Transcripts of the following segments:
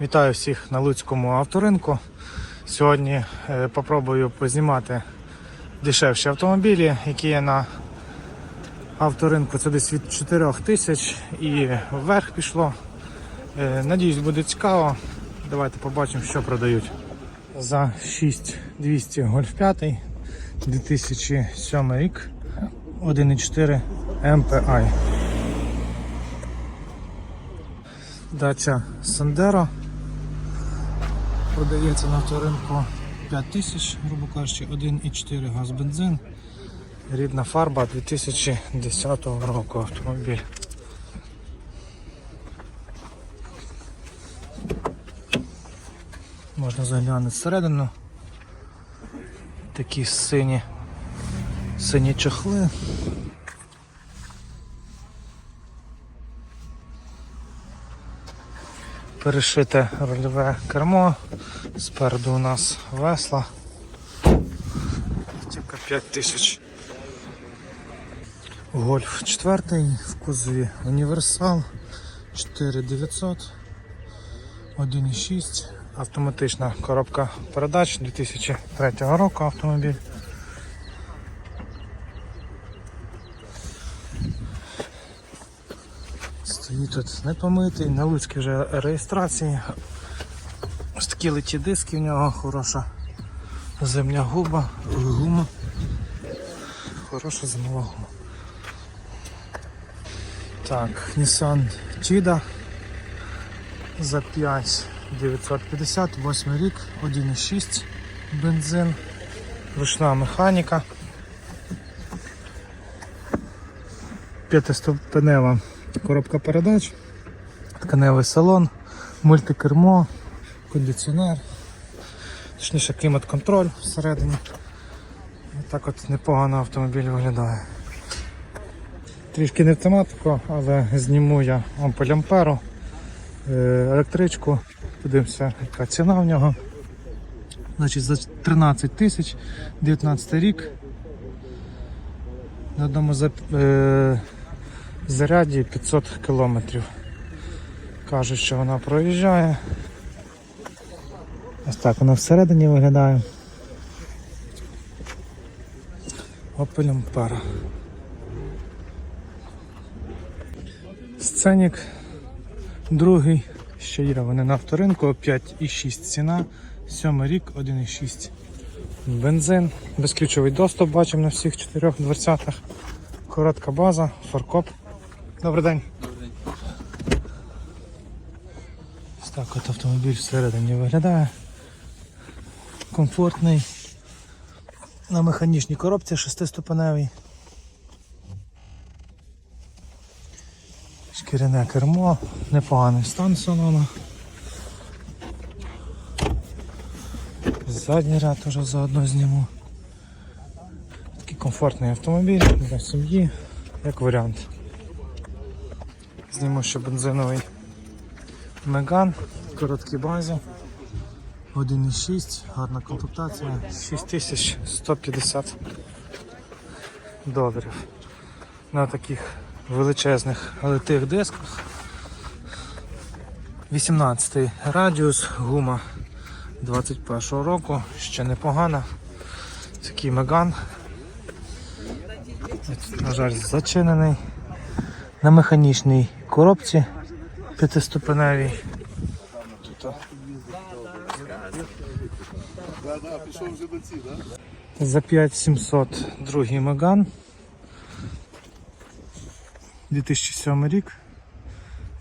Вітаю всіх на Луцькому авторинку. Сьогодні е, попробую познімати дешевші автомобілі, які є на авторинку. Це десь від 4 тисяч і вверх пішло. Е, Надіюсь, буде цікаво. Давайте побачимо, що продають. За 6200 Golf 5 2007 рік 1.4 MPI. Дача Сандеро продається на авторинку 5000, грубо кажучи, 1,4 газ бензин. Рідна фарба 2010 року автомобіль. Можна заглянути всередину. Такі сині, сині чохли. Перешите рульове кермо. Спереду у нас весла. Тільки 5 тисяч. Гольф 4 в кузові універсал 4900 1,6 автоматична коробка передач 2003 року автомобіль. Тут непомитий, на Луцькій вже реєстрації. Ось такі литі диски в нього, хороша зимня губа, гума. Хороша зимова гума. Так, Nissan Tida за 5 950, 8 рік, 1,6 бензин, ручна механіка. П'ятиступенева коробка передач, тканевий салон, мультикермо, кондиціонер, точніше клімат-контроль всередині. Так от непогано автомобіль виглядає. Трішки не в тематику, але зніму я Opel Ampero, е, електричку, подивимося, яка ціна в нього. Значить, за 13 тисяч, 19 рік. На одному зап- е, заряді 500 кілометрів. Кажуть, що вона проїжджає. Ось так вона всередині виглядає. Opel Ampera. Сценік другий, ще є вони на авторинку, 5,6 ціна, 7 рік, 1,6 бензин, безключовий доступ бачимо на всіх чотирьох дверцятах, коротка база, фаркоп. Добрий день. Ось так от автомобіль всередині виглядає. Комфортний. На механічній коробці шестиступеневій. Шкіряне кермо, непоганий стан салону. Задній ряд теж заодно зніму. Такий комфортний автомобіль для сім'ї, як варіант. Зніму ще бензиновий Меган, в короткій базі. 1,6, гарна комплектація, 6150 доларів. На таких величезних литих дисках. 18 радіус, гума 21 року, ще непогана. Такий Меган. На жаль, зачинений. На механічній коробці п'ятиступеневій. За 5700 другий Меган. 2007 рік.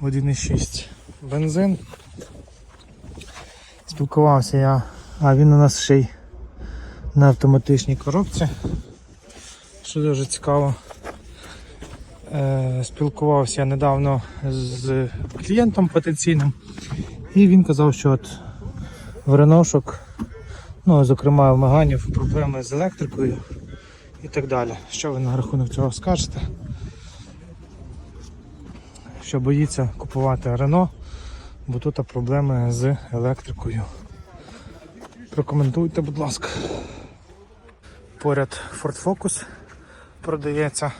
1,6 бензин. Спілкувався я, а він у нас ще й на автоматичній коробці. Що дуже цікаво. Е, Спілкувався недавно з клієнтом потенційним, і він казав, що от в Реношок, ну, зокрема в Меганів, проблеми з електрикою і так далі. Що ви на рахунок цього скажете? Що боїться купувати Рено, бо тут проблеми з електрикою. Прокоментуйте, будь ласка. Поряд Ford Focus продається.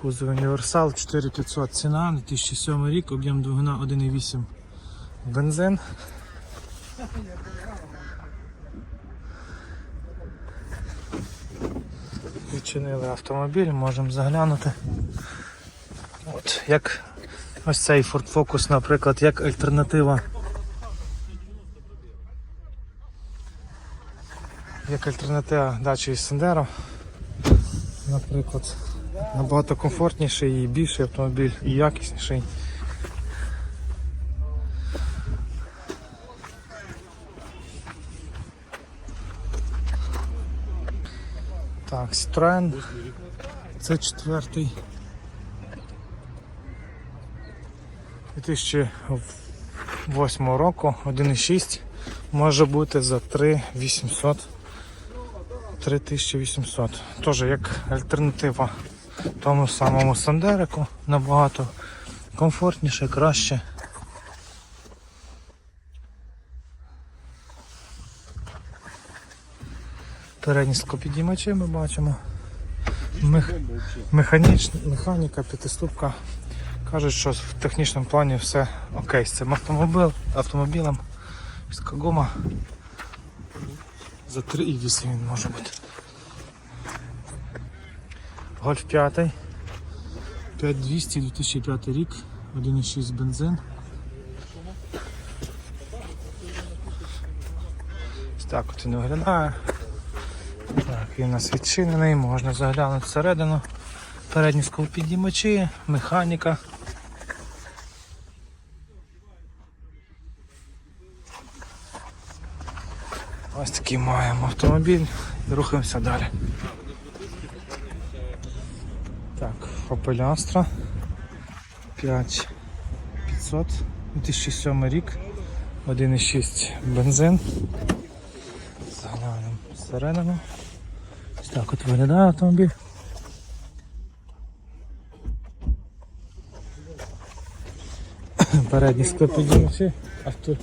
Кузов універсал 4500 ціна, 2007 рік, об'єм двигуна 1,8 бензин. Відчинили автомобіль, можемо заглянути. От, як ось цей Ford Focus, наприклад, як альтернатива. Як альтернатива дачі Sendero, наприклад, набагато комфортніший і більший автомобіль, і якісніший. Так, Citroen. Це четвертий. 2008 року 1,6 може бути за 3800 3800. Теж як альтернатива тому самому Сандерику набагато комфортніше, краще. Передні склопідіймачі ми бачимо. Мех... Механічна механіка, п'ятиступка. Кажуть, що в технічному плані все окей з цим автомобілем, автомобілем. Піска гума. За 3,8 він може бути. Гольф 5. 5200 2005 рік. 1,6 бензин. Ось так от він виглядає. Так, він у нас відчинений, можна заглянути всередину. Передні склопідіймачі, механіка. Ось такий маємо автомобіль рухаємося далі. Так, Opel Astra 5500, 2007 рік, 1,6 бензин. Заглянемо всередину. Ось так от виглядає автомобіль. Передні склопідіймачі. Авто,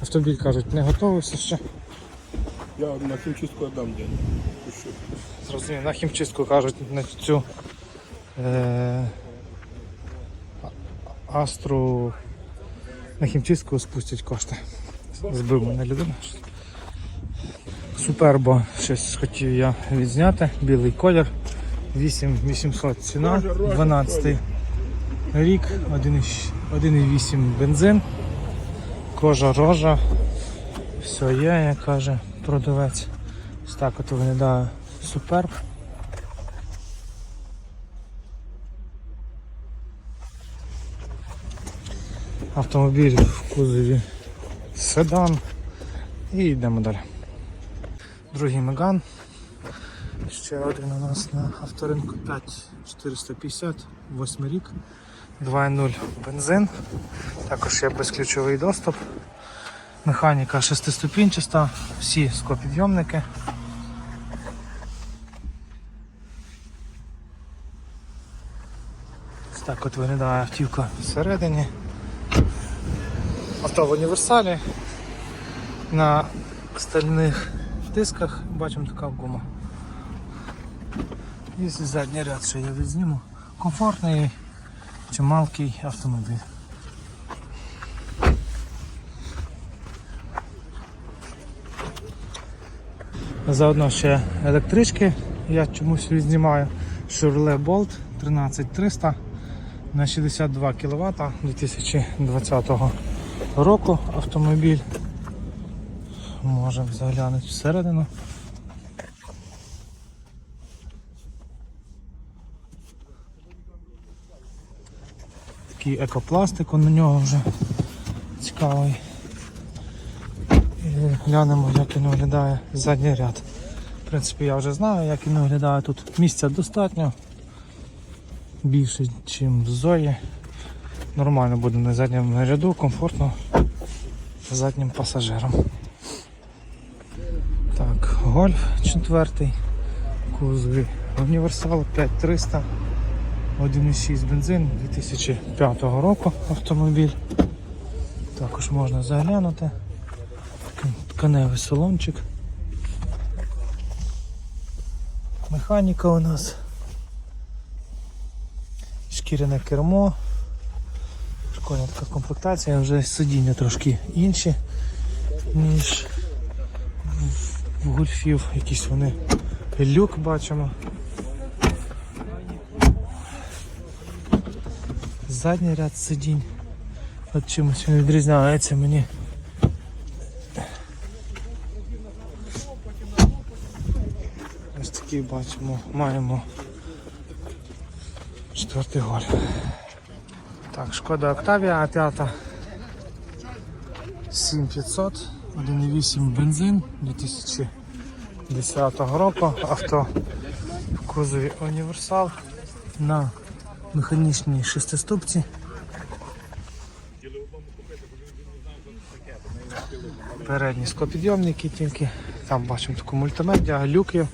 автомобіль кажуть, не готовився ще. Я на хімчистку отдам день. Зрозумів, на хімчистку кажуть на цю астру на хімчистку спустять кошти. Збив мене людина. Супербо щось хотів я відзняти. Білий колір. 8800 ціна, 12 рік, 1,8 бензин, кожа рожа. Все є, як каже продавець. Ось так от виглядає суперб. Автомобіль в кузові седан. І йдемо далі. Другий Меган. Ще один у нас на авторинку 5450, 8 рік, 2.0 бензин. Також є безключовий доступ. Механіка шестиступінчаста, всі скопідйомники. Так от виглядає автівка всередині. Авто в універсалі. На стальних дисках бачимо така гума. І задній ряд ще я відзніму. Комфортний, чималкий автомобіль. Заодно ще електрички, я чомусь відзнімаю. Chevrolet Bolt 13300 на 62 кВт 2020 року автомобіль. Можемо заглянути всередину. Такий екопластик, на нього вже цікавий. І глянемо, як він виглядає задній ряд. В принципі, я вже знаю, як він виглядає тут. Місця достатньо. Більше, ніж в Зої. Нормально буде на задньому ряду, комфортно заднім пасажирам. Так, гольф четвертий, кузові універсал 5300, 1,6 бензин 2005 року автомобіль. Також можна заглянути. Тканевий салончик. Механіка у нас. Шкіряне кермо. Прикольна така комплектація, вже сидіння трошки інші, ніж в- в гольфів. Якісь вони люк бачимо. Задній ряд сидінь. От чимось він відрізняється мені. Ось такий бачимо, маємо четвертий гольф. Так, шкода Октавія 5. 7500, 1,8 бензин 2010 року. Авто в кузові універсал на механічній шестиступці. Передні склопідйомники тільки. Там бачимо таку мультимедіа, люки.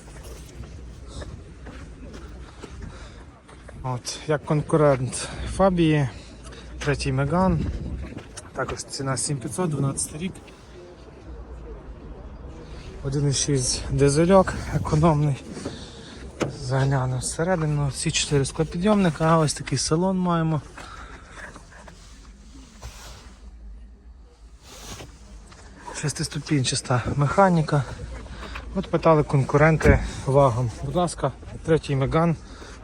От, як конкурент Фабії, третій Меган. Також ціна 7500, 12 рік. 1,6 дизельок, економний. Заглянемо всередину. Всі 4 склопідйомника, а ось такий салон маємо. Шестиступінчаста механіка. От питали конкуренти вагом. Будь ласка, третій Меган,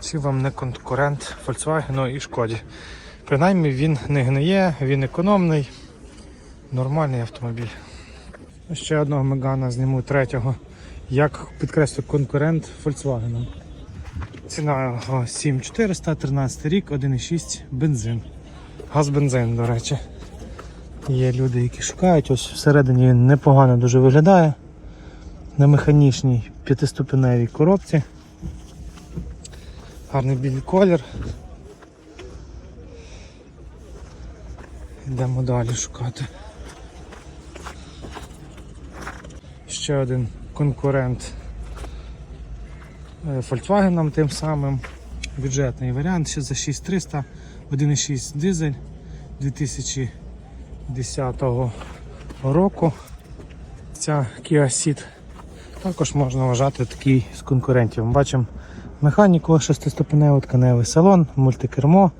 чи вам не конкурент Volkswagen і Шкоді. Принаймні він не гниє, він економний, нормальний автомобіль. Ще одного Мегана зніму третього. Як підкреслю конкурент Volkswagen. Ціна його 7400, 13 рік, 1,6 бензин. Газ-бензин, до речі. Є люди, які шукають, ось всередині він непогано дуже виглядає. На механічній п'ятиступеневій коробці. Гарний білий колір. Йдемо далі шукати. Ще один конкурент е, Volkswagen тим самим. Бюджетний варіант ще за 6300, 1,6 дизель 2010 року. Ця Kia Ceed також можна вважати такий з конкурентів. Бачимо механіку, шестиступеневий тканевий салон, мультикермо,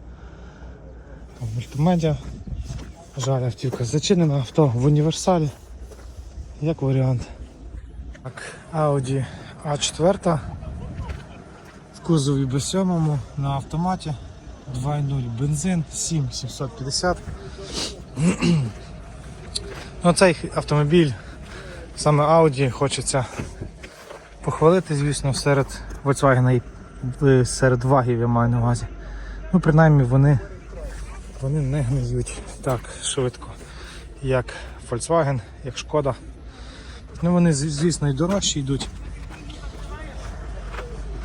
мультимедіа. Жаль, автівка зачинена, авто в універсалі. Як варіант. Так, Audi A4 в кузові B7 на автоматі 2.0 бензин 7750. ну, цей автомобіль, саме Audi, хочеться похвалити, звісно, серед Volkswagen і е, серед вагів я маю на увазі. Ну, принаймні вони, вони не гниють так швидко, як Volkswagen, як Шкода. Ну вони, звісно, і дорожчі йдуть.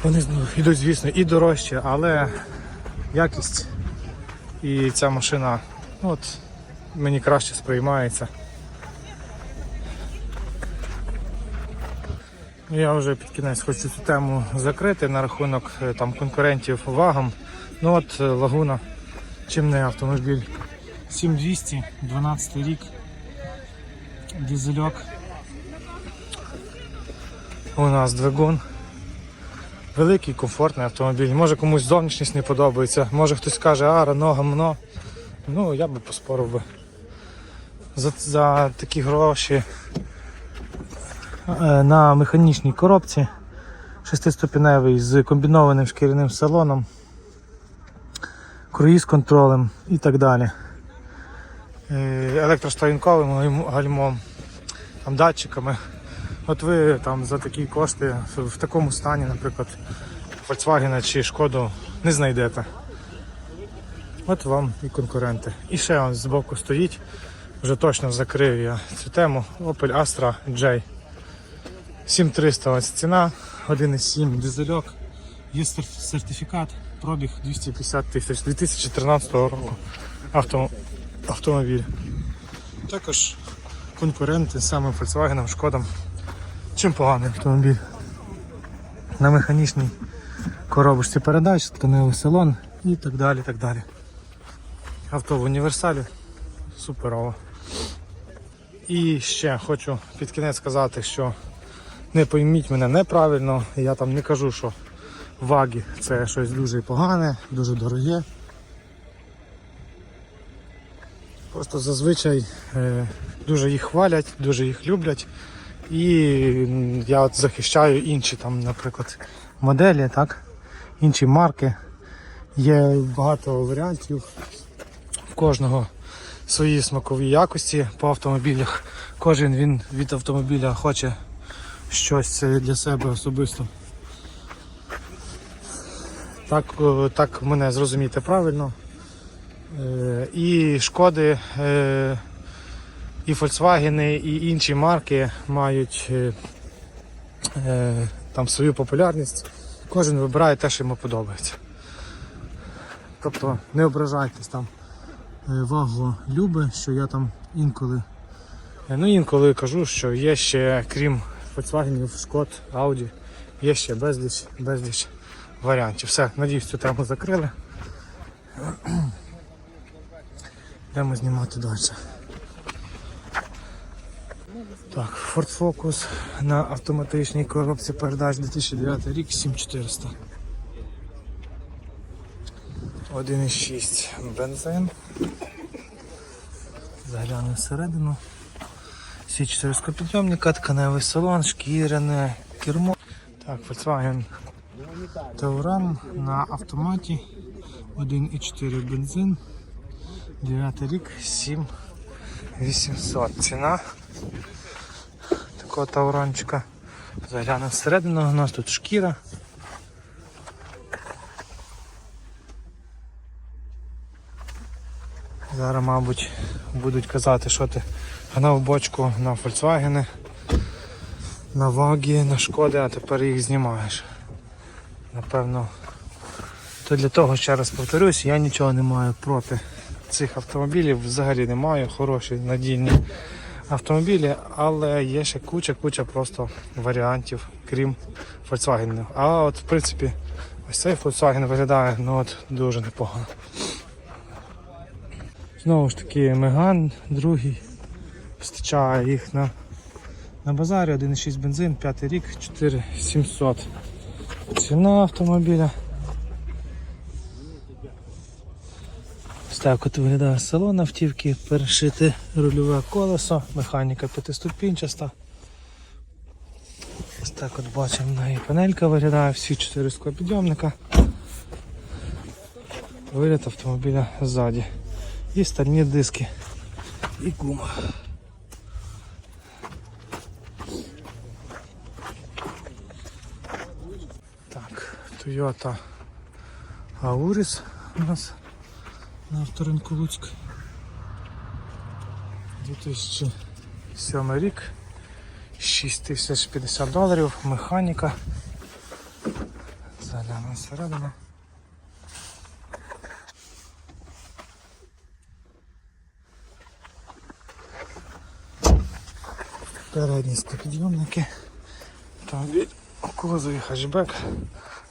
Вони йдуть, звісно, і дорожче, але якість і ця машина ну, от, мені краще сприймається. Ну, Я вже під кінець хочу цю тему закрити на рахунок е, там, конкурентів вагам. Ну от е, Лагуна, чим не автомобіль. 7200, 12 рік, дизельок. У нас двигун. Великий, комфортний автомобіль. Може комусь зовнішність не подобається, може хтось каже, а Рено гамно. Ну, я би поспорив би. За, за такі гроші е, на механічній коробці, шестиступеневий з комбінованим шкіряним салоном, круїз контролем і так далі. Е, Електростоянковим гальмом, там, датчиками. От ви там за такі кошти в такому стані, наприклад, Volkswagen чи Шкоду не знайдете. От вам і конкуренти. І ще он збоку стоїть, вже точно закрив я цю тему. Opel Astra J. 7300 ось ціна, 1,7 дизельок. Є сертифікат, пробіг 250 тисяч 2013 року авто, автомобіль. Також конкуренти саме Volkswagen, Шкодам. Чим поганий автомобіль? На механічній коробочці передач, тканевий салон і так далі. так далі. Авто в універсалі. Суперово. І ще хочу під кінець сказати, що не пойміть мене неправильно, я там не кажу, що ваги це щось дуже погане, дуже дороге. Просто зазвичай е, дуже їх хвалять, дуже їх люблять. І я от захищаю інші там, наприклад, моделі, так? інші марки. Є багато варіантів. В кожного свої смакові якості по автомобілях. Кожен він від автомобіля хоче щось е, для себе особисто. Так, е, так мене зрозуміти правильно. Е, І шкоди, е, і Volkswagen, і інші марки мають там свою популярність. Кожен вибирає те, що йому подобається. Тобто не ображайтесь там ваго люби, що я там інколи. Ну інколи кажу, що є ще, крім Volkswagen, Шкод, Audi, є ще безліч, безліч варіантів. Все, надіюсь, цю тему закрили. Йдемо знімати далі. Так, Ford Focus на автоматичній коробці передач 2009 рік 7400. 1,6 бензин. Заглянемо всередину. Всі 4 скопідйомника, тканевий салон, шкіряне кермо. Так, Volkswagen Tauran на автоматі. 1,4 бензин. 9 рік, 7800. Ціна такого тауранчика. Заглянемо всередину, у нас тут шкіра. Зараз, мабуть, будуть казати, що ти гнав бочку на Volkswagen, на Вагі, на Шкоди, а тепер їх знімаєш. Напевно, то для того, ще раз повторюсь, я нічого не маю проти цих автомобілів, взагалі не маю, хороші, надійні автомобілі, але є ще куча-куча просто варіантів, крім Volkswagen. А от в принципі ось цей Volkswagen виглядає ну, от, дуже непогано. Знову ж таки Меган, другий. Встачає їх на, на базарі, 1,6 бензин, 5 рік, 4700. Ціна автомобіля. Ось так от виглядає салон автівки, перешите рульове колесо, механіка п'ятиступінчаста. Ось так от бачимо, і панелька виглядає, всі чотири склопідйомника. Вигляд автомобіля ззаді. І стальні диски. І гума. Так, Toyota Auris у нас на авторинку Луцьк. 2007 рік. 6050 доларів, механіка. Заглянемо всередину. Передні стопідйомники. Автомобіль у кузові хетчбек.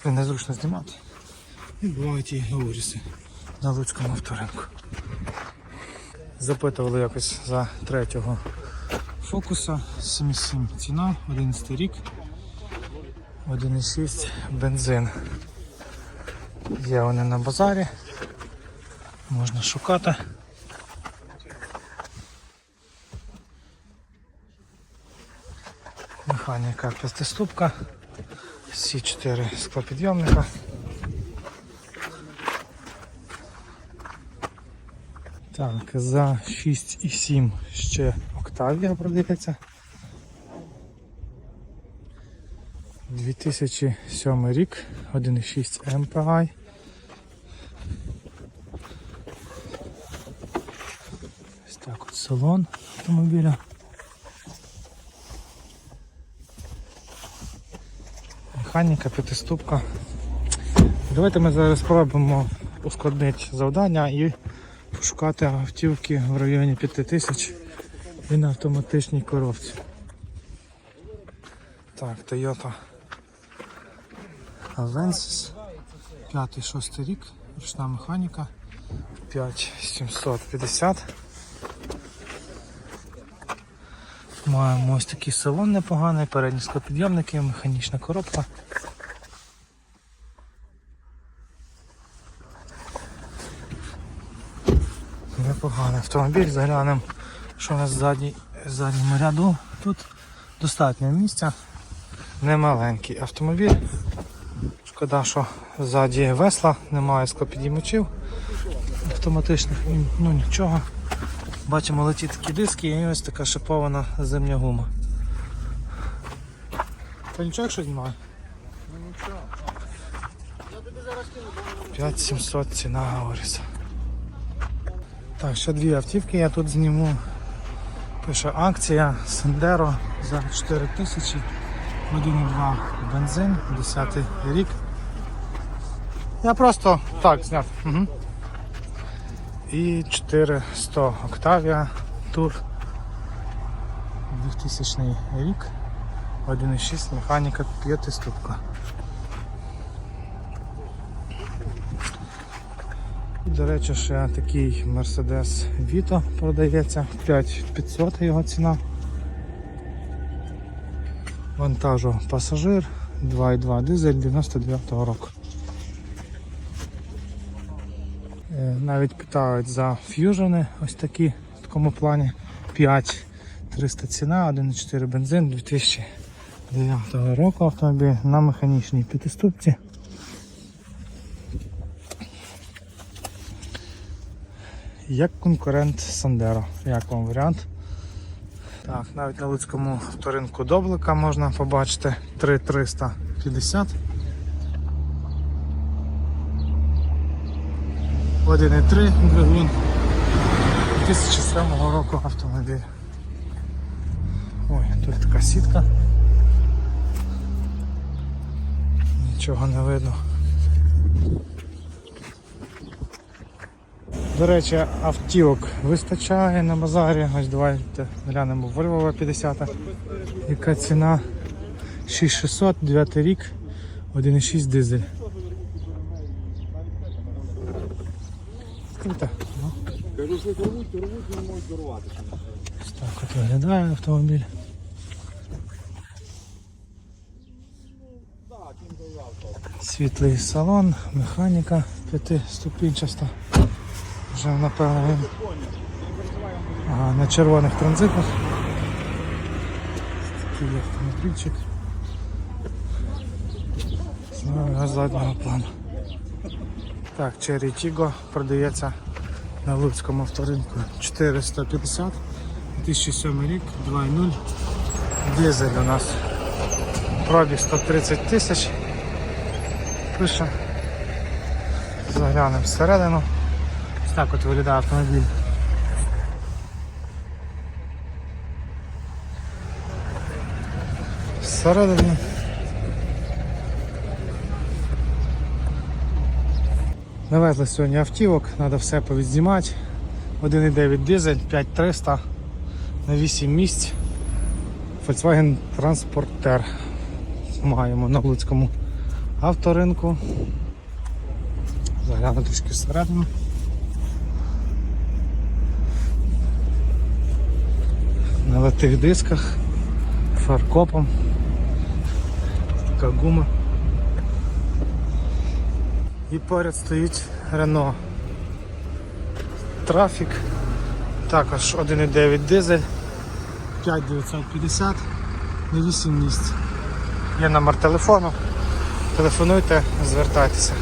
Він незручно знімати. І бувають і Ауріси на Луцькому авторинку. Запитували якось за третього фокуса 7,7 ціна, 11 рік, 1,6 бензин. Є вони на базарі, можна шукати. Механіка п'ятиступка, всі чотири склопідйомника. Так, за 6,7 ще Октавія продається. 2007 рік, 1,6 MPI. Ось так от салон автомобіля. Механіка, п'ятиступка. Давайте ми зараз спробуємо ускладнити завдання і пошукати автівки в районі 5000 і на автоматичній коробці. Так, Toyota Avensis 5-6 рік, ручна механіка 5750. Маємо ось такий салон непоганий, передні склопідйомники, механічна коробка. Непогано автомобіль, заглянемо, що у нас в задньому ряду. Тут достатньо місця. Немаленький автомобіль. Шкода, що ззаді весла, немає склопідіймачів автоматичних, ну нічого. Бачимо летять такі диски і ось така шипована зимня гума. Та нічого, якщо знімає? 5700 ціна говориться. Так, ще дві автівки я тут зніму. Пише акція Сендеро за 4 тисячі. 1,2 бензин, 10 рік. Я просто так зняв. Угу. І 400 Octavia Tour 2000 рік. 1,6 механіка 5 ступка. До речі, ще такий Mercedes Vito продається, 5500 його ціна. Вантажу пасажир 2,2 дизель 99-го року. Е, Навіть питають за ф'южени ось такі в такому плані 5 300 ціна, 1,4 бензин 2009 року автомобіль на механічній п'ятиступці. Як конкурент Сандеро. Як вам варіант? Так, навіть на Луцькому авторинку Доблика можна побачити 3350. 1,3 двигун 2007 року автомобіль. Ой, тут така сітка. Нічого не видно. До речі, автівок вистачає на базарі. Ось давайте глянемо Volvo 50. Яка ціна? 6600, 9 рік, 1,6 дизель. Ну. Кажу, що рвуть, рвуть, не можуть дорватися. Так от виглядає автомобіль. Світлий салон, механіка п'ятиступінчаста. Вже напевно ага, на червоних транзитах. Такий автомобільчик. З заднього плану. Так, Cherry Tiggo продається на Луцькому авторинку 450 2007 рік, 2.0. Дизель у нас пробіг 130 тисяч. Пише. Заглянемо всередину. Ось так от виглядає автомобіль. Всередині. Навезли сьогодні автівок, треба все повідзнімати. 1,9 дизель, 5300 на 8 місць. Volkswagen Transporter маємо на Луцькому авторинку. Загляну трішки всередину. На литих дисках, фаркопом. Така гума. І поряд стоїть Renault Трафік. Також 1,9 дизель, 5950 на 8 місць. Є номер телефону. Телефонуйте, звертайтеся.